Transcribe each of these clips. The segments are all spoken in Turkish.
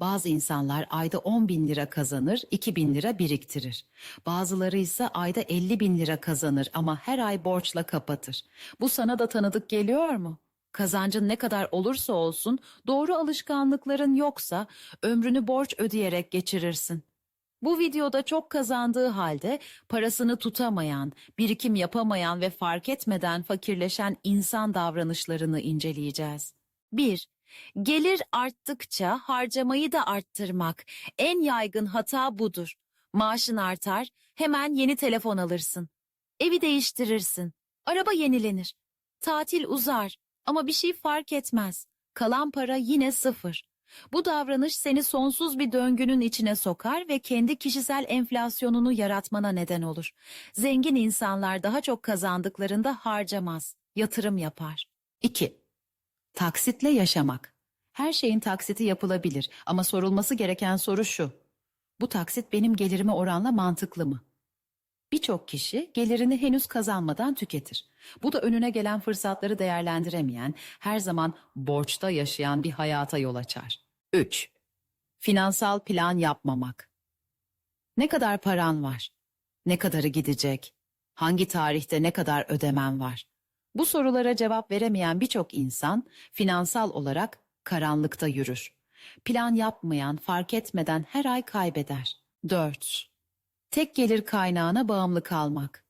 Bazı insanlar ayda 10 bin lira kazanır, 2 bin lira biriktirir. Bazıları ise ayda 50 bin lira kazanır ama her ay borçla kapatır. Bu sana da tanıdık geliyor mu? Kazancın ne kadar olursa olsun, doğru alışkanlıkların yoksa ömrünü borç ödeyerek geçirirsin. Bu videoda çok kazandığı halde parasını tutamayan, birikim yapamayan ve fark etmeden fakirleşen insan davranışlarını inceleyeceğiz. 1. Gelir arttıkça harcamayı da arttırmak. En yaygın hata budur. Maaşın artar, hemen yeni telefon alırsın. Evi değiştirirsin. Araba yenilenir. Tatil uzar ama bir şey fark etmez. Kalan para yine sıfır. Bu davranış seni sonsuz bir döngünün içine sokar ve kendi kişisel enflasyonunu yaratmana neden olur. Zengin insanlar daha çok kazandıklarında harcamaz, yatırım yapar. 2. Taksitle yaşamak. Her şeyin taksiti yapılabilir ama sorulması gereken soru şu. Bu taksit benim gelirime oranla mantıklı mı? Birçok kişi gelirini henüz kazanmadan tüketir. Bu da önüne gelen fırsatları değerlendiremeyen, her zaman borçta yaşayan bir hayata yol açar. 3. Finansal plan yapmamak. Ne kadar paran var? Ne kadarı gidecek? Hangi tarihte ne kadar ödemen var? Bu sorulara cevap veremeyen birçok insan finansal olarak karanlıkta yürür. Plan yapmayan, fark etmeden her ay kaybeder. 4. Tek gelir kaynağına bağımlı kalmak.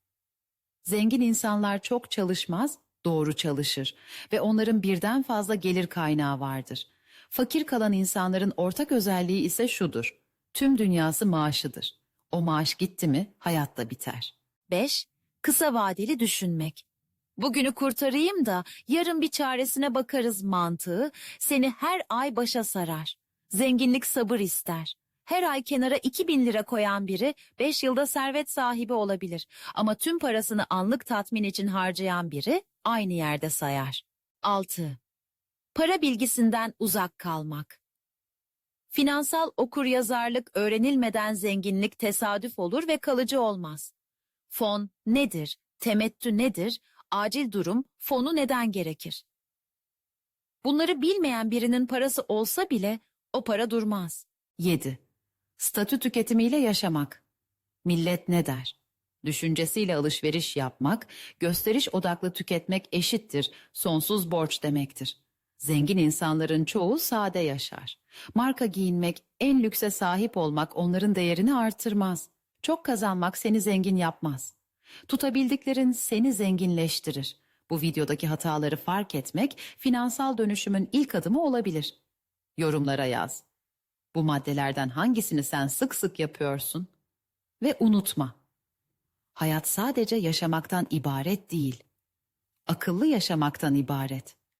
Zengin insanlar çok çalışmaz, doğru çalışır ve onların birden fazla gelir kaynağı vardır. Fakir kalan insanların ortak özelliği ise şudur. Tüm dünyası maaşıdır. O maaş gitti mi hayatta biter. 5. Kısa vadeli düşünmek. Bugünü kurtarayım da yarın bir çaresine bakarız mantığı seni her ay başa sarar. Zenginlik sabır ister. Her ay kenara 2000 lira koyan biri 5 yılda servet sahibi olabilir. Ama tüm parasını anlık tatmin için harcayan biri aynı yerde sayar. 6. Para bilgisinden uzak kalmak. Finansal okuryazarlık öğrenilmeden zenginlik tesadüf olur ve kalıcı olmaz. Fon nedir? Temettü nedir? Acil durum fonu neden gerekir? Bunları bilmeyen birinin parası olsa bile o para durmaz. 7. Statü tüketimiyle yaşamak. Millet ne der? Düşüncesiyle alışveriş yapmak, gösteriş odaklı tüketmek eşittir, sonsuz borç demektir. Zengin insanların çoğu sade yaşar. Marka giyinmek, en lükse sahip olmak onların değerini artırmaz. Çok kazanmak seni zengin yapmaz. Tutabildiklerin seni zenginleştirir. Bu videodaki hataları fark etmek finansal dönüşümün ilk adımı olabilir. Yorumlara yaz. Bu maddelerden hangisini sen sık sık yapıyorsun? Ve unutma. Hayat sadece yaşamaktan ibaret değil. Akıllı yaşamaktan ibaret.